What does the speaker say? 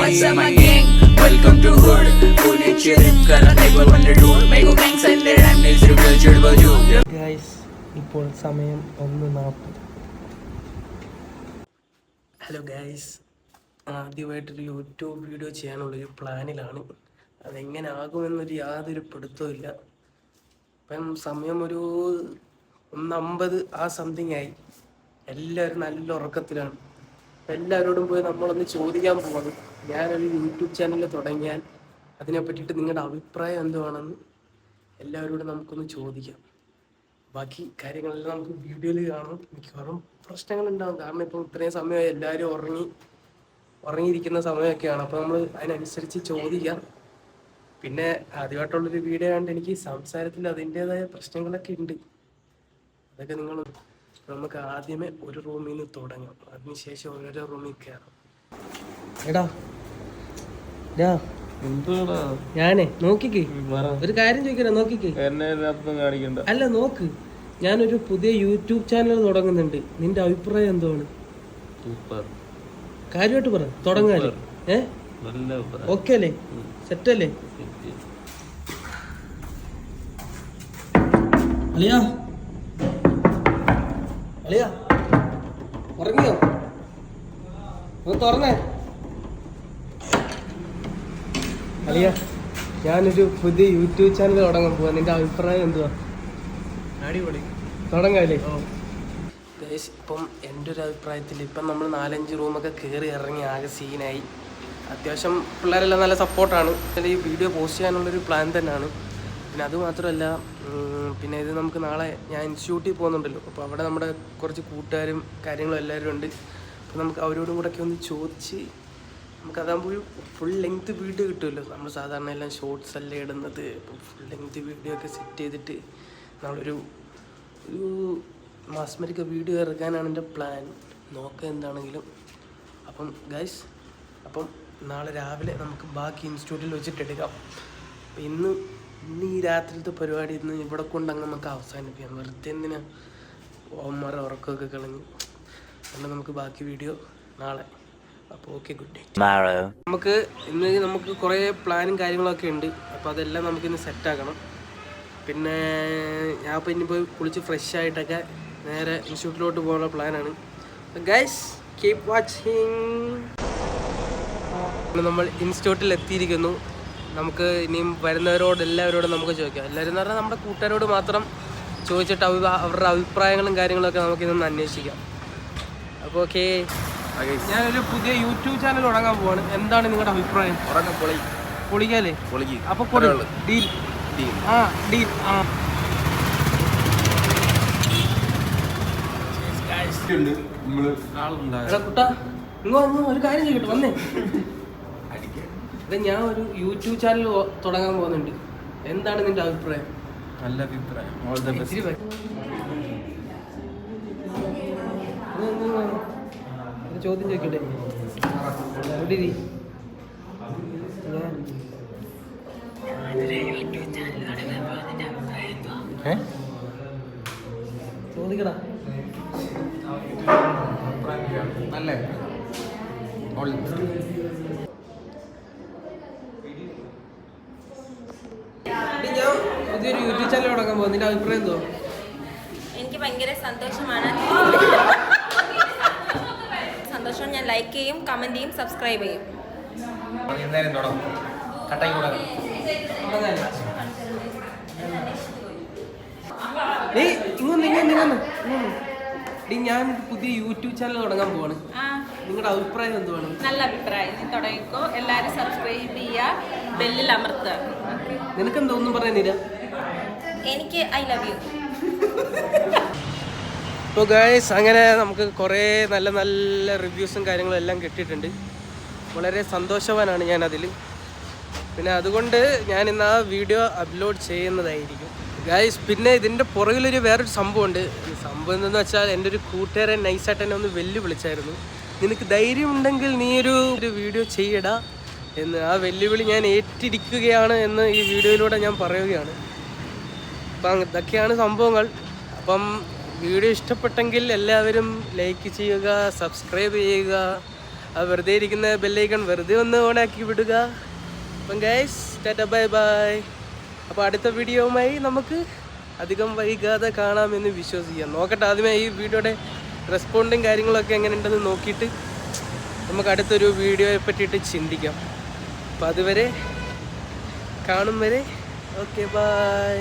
What's up my gang? Welcome to Hood. Pune chirip kara table one dude. Mego gangs and their amnils reveal chirba dude Guys, ഇപ്പോൾ സമയം ഒന്ന് നാൽപ്പത് hello guys ആദ്യമായിട്ടൊരു YouTube video ചെയ്യാനുള്ളൊരു പ്ലാനിലാണ്. അതെങ്ങനെ ആകുമെന്നൊരു യാതൊരു പിടുത്തവും ഇല്ല. ഇപ്പം സമയം ഒരു ഒന്നമ്പത് ആ സംതിങ് ആയി. എല്ലാവരും നല്ല ഉറക്കത്തിലാണ്. എല്ലാവരോടും പോയി നമ്മളൊന്ന് ചോദിക്കാൻ പോകുന്നത് ഞാനൊരു യൂട്യൂബ് ചാനൽ തുടങ്ങിയാൽ അതിനെ പറ്റിയിട്ട് നിങ്ങളുടെ അഭിപ്രായം എന്തുവാണെന്ന് എല്ലാവരോടും നമുക്കൊന്ന് ചോദിക്കാം. ബാക്കി കാര്യങ്ങളെല്ലാം നമുക്ക് വീഡിയോയിൽ കാണും മിക്കവാറും പ്രശ്നങ്ങളുണ്ടാവും. കാരണം ഇപ്പം ഇത്രയും സമയമായി എല്ലാവരും ഉറങ്ങി ഉറങ്ങിയിരിക്കുന്ന സമയമൊക്കെയാണ്. അപ്പോൾ നമ്മൾ അതിനനുസരിച്ച് ചോദിക്കാം. പിന്നെ ആദ്യമായിട്ടുള്ളൊരു വീഡിയോ ആയതുകൊണ്ട് എനിക്ക് സംസാരത്തിൽ അതിന്റെതായ പ്രശ്നങ്ങളൊക്കെ ഉണ്ട്. അതൊക്കെ നിങ്ങൾ നമുക്ക് ആദ്യമേ ഒരു റൂമിൽ നിന്ന് തുടങ്ങാം. അതിനുശേഷം ഓരോരോ റൂമിൽ കയറാം. എടാ ഞാനേ നോക്കിക്കേ. ഒരു കാര്യം ചോദിക്കണേ നോക്കിക്കേ. കാണിക്കണ്ട. അല്ല നോക്ക്. ഞാനൊരു പുതിയ യൂട്യൂബ് ചാനൽ തുടങ്ങുന്നുണ്ട്. നിന്റെ അഭിപ്രായം എന്താണ് കാര്യമായിട്ട് പറ. തുടങ്ങാൽ ഏ. ഓക്കെ അല്ലേ? സെറ്റ് അല്ലേ. അളിയാ. അളിയാ. ഉറങ്ങിയോ? ഒന്ന് തുറന്നേ. അളിയ ഞാനൊരു പുതിയ യൂട്യൂബ് ചാനൽ തുടങ്ങാൻ പോവാ. നിന്റെ അഭിപ്രായം എന്തുവാ? അടിപൊളി. തുടങ്ങാല്ലേ? ഇപ്പം എന്റെ ഒരു അഭിപ്രായത്തിൽ ഇപ്പം നമ്മൾ നാലഞ്ച് റൂമൊക്കെ കയറി ഇറങ്ങി ആകെ സീനായി. അത്യാവശ്യം പിള്ളേരെല്ലാം നല്ല സപ്പോർട്ടാണ്. ഈ വീഡിയോ പോസ്റ്റ് ചെയ്യാനുള്ളൊരു പ്ലാൻ തന്നെയാണ്. പിന്നെ അത് മാത്രമല്ല പിന്നെ ഇത് നമുക്ക് നാളെ ഞാൻ ഇൻസ്റ്റിറ്റ്യൂട്ടിൽ പോകുന്നുണ്ടല്ലോ. അപ്പോൾ അവിടെ നമ്മുടെ കുറച്ച് കൂട്ടുകാരും കാര്യങ്ങളും എല്ലാവരും ഉണ്ട്. അപ്പോൾ നമുക്ക് അവരോടും കൂടെ ഒക്കെ ഒന്ന് ചോദിച്ച് നമുക്കതാകുമ്പോൾ ഫുൾ ലെങ്ത് വീഡിയോ കിട്ടുമല്ലോ. നമ്മൾ സാധാരണ എല്ലാം ഷോർട്സ് അല്ലേ ഇടുന്നത്. അപ്പോൾ ഫുൾ ലെങ്ത് വീഡിയോ ഒക്കെ സെറ്റ് ചെയ്തിട്ട് നമ്മളൊരു ഒരു മാസ്മരിക്ക വീഡിയോ ഇറക്കാനാണ് എന്റെ പ്ലാൻ നോക്കുക എന്താണെങ്കിലും. അപ്പം ഗൈസ് അപ്പം നാളെ രാവിലെ നമുക്ക് ബാക്കി ഇൻസ്റ്റിറ്റ്യൂട്ടിൽ വെച്ചിട്ട് എടുക്കാം. അപ്പം ഇന്ന് ഇന്ന് ഈ രാത്രിയിലത്തെ പരിപാടി ഇന്ന് ഇവിടെ കൊണ്ട് അങ്ങ് നമുക്ക് അവസാനിപ്പിക്കാം. വെറുതെ എന്തിനാ? ഓമ്മറ ഉറക്കമൊക്കെ കളഞ്ഞ്. അതുകൊണ്ട് നമുക്ക് ബാക്കി വീഡിയോ നാളെ അപ്പോൾ ഓക്കെ ഗുഡ് നൈറ്റ് നമുക്ക് ഇന്ന് നമുക്ക് കുറേ പ്ലാനും കാര്യങ്ങളൊക്കെ ഉണ്ട്. അപ്പോൾ അതെല്ലാം നമുക്ക് ഇന്ന് സെറ്റ് ആക്കണം. പിന്നെ ഞാൻ അപ്പോൾ ഇനി പോയി കുളിച്ച് ഫ്രഷ് ആയിട്ടൊക്കെ നേരെ ഇൻസ്റ്റിറ്റ്യൂട്ടിലോട്ട് പോകാനുള്ള പ്ലാനാണ് ഗൈസ് കീപ് വാച്ചിങ് നമ്മൾ ഇൻസ്റ്റിറ്റ്യൂട്ടിൽ എത്തിയിരിക്കുന്നു. നമുക്ക് ഇനിയും വരുന്നവരോട് എല്ലാവരോടും നമുക്ക് ചോദിക്കാം. എല്ലാവരും എന്ന് പറഞ്ഞാൽ നമ്മുടെ കൂട്ടുകാരോട് മാത്രം ചോദിച്ചിട്ട് അവരുടെ അഭിപ്രായങ്ങളും കാര്യങ്ങളൊക്കെ നമുക്ക് ഇതൊന്ന് അന്വേഷിക്കാം. അപ്പോൾ ഓക്കെ ഞാനൊരു പുതിയ യൂട്യൂബ് ചാനൽ തുടങ്ങാൻ പോവാണ്. എന്താണ് നിങ്ങളുടെ അഭിപ്രായം? പൊളിക്കാല്ലേ? പൊളിക്ക്. അപ്പൊ ഡീൽ. ആ ഡീൽ. ആ. ഇങ്ങ് ഒരു കാര്യം ചെയ്യട്ടെ വന്നേ. ഞാൻ ഒരു യൂട്യൂബ് ചാനൽ തുടങ്ങാൻ പോകുന്നുണ്ട്. എന്താണ് നിന്റെ അഭിപ്രായം? നല്ല അഭിപ്രായം. ഓൾ ദ ഇച്ചിരി വെ- ഇങ്ങ് വന്ന് ഇങ്ങ് വന്ന്. ഒരു ചോദ്യം ചോദിക്കട്ടെ? ചോദിക്കടാ. നല്ല? ഞാൻ പുതിയൊരു യൂട്യൂബ് ചാനൽ തുടങ്ങാൻ പോകുന്നതിന്റെ അഭിപ്രായം എന്തോ? എനിക്ക് ഭയങ്കര സന്തോഷമാണ്. സന്തോഷം ഞാൻ ലൈക്ക് ചെയ്യും കമന്റ് ചെയ്യും സബ്സ്ക്രൈബ് ചെയ്യും. ഞാൻ പുതിയ യൂട്യൂബ് ചാനൽ തുടങ്ങാൻ പോവാണ്. നിങ്ങളുടെ അഭിപ്രായം എന്തുവാണ്? നല്ല അഭിപ്രായം. നീ തുടങ്ങിക്കോ. എല്ലാവരും സബ്സ്ക്രൈബ് ചെയ്യുക ബെല്ലിൽ അമർത്തുക. നിനക്ക് എന്താ ഒന്നും പറയാനില്ല? എനിക്ക് ഐ ലവ് യു ഇപ്പോൾ ഗൈസ് അങ്ങനെ നമുക്ക് കുറേ നല്ല നല്ല റിവ്യൂസും കാര്യങ്ങളും എല്ലാം കിട്ടിയിട്ടുണ്ട്. വളരെ സന്തോഷവാനാണ് ഞാൻ പിന്നെ അതുകൊണ്ട് ഞാൻ ഇന്ന് ആ വീഡിയോ അപ്ലോഡ് ചെയ്യുന്നതായിരിക്കും. ഗൈസ് പിന്നെ ഇതിന്റെ പുറകിലൊരു വേറൊരു സംഭവമുണ്ട്. സംഭവം എന്തെന്ന് വെച്ചാൽ എന്റെ ഒരു കൂട്ടുകാരൻ നൈസായിട്ട് എന്നെ ഒന്ന് വെല്ലുവിളിച്ചായിരുന്നു. നിനക്ക് ധൈര്യമുണ്ടെങ്കിൽ നീ ഒരു ഒരു വീഡിയോ ചെയ്യടാ എന്ന് ആ വെല്ലുവിളി ഞാൻ ഏറ്റിരിക്കുകയാണ് എന്ന് ഈ വീഡിയോയിലൂടെ ഞാൻ പറയുകയാണ്. അപ്പം ഇതൊക്കെയാണ് സംഭവങ്ങൾ. അപ്പം വീഡിയോ ഇഷ്ടപ്പെട്ടെങ്കിൽ എല്ലാവരും ലൈക്ക് ചെയ്യുക സബ്സ്ക്രൈബ് ചെയ്യുക. ആ വെറുതെ ഇരിക്കുന്ന ബെല്ലൈക്കൺ വെറുതെ ഒന്ന് ഓണാക്കി വിടുക. അപ്പം ഗൈസ് ടാറ്റ ബൈ ബൈ അപ്പോൾ അടുത്ത വീഡിയോവുമായി നമുക്ക് അധികം വൈകാതെ കാണാമെന്ന് വിശ്വസിക്കാം. നോക്കട്ടെ ആദ്യമേ ഈ വീഡിയോയുടെ റെസ്പോണ്ടും കാര്യങ്ങളൊക്കെ എങ്ങനെ ഉണ്ടെന്ന് നോക്കിയിട്ട് നമുക്ക് അടുത്തൊരു വീഡിയോയെ പറ്റിയിട്ട് ചിന്തിക്കാം. അപ്പം അതുവരെ കാണും വരെ. Okay bye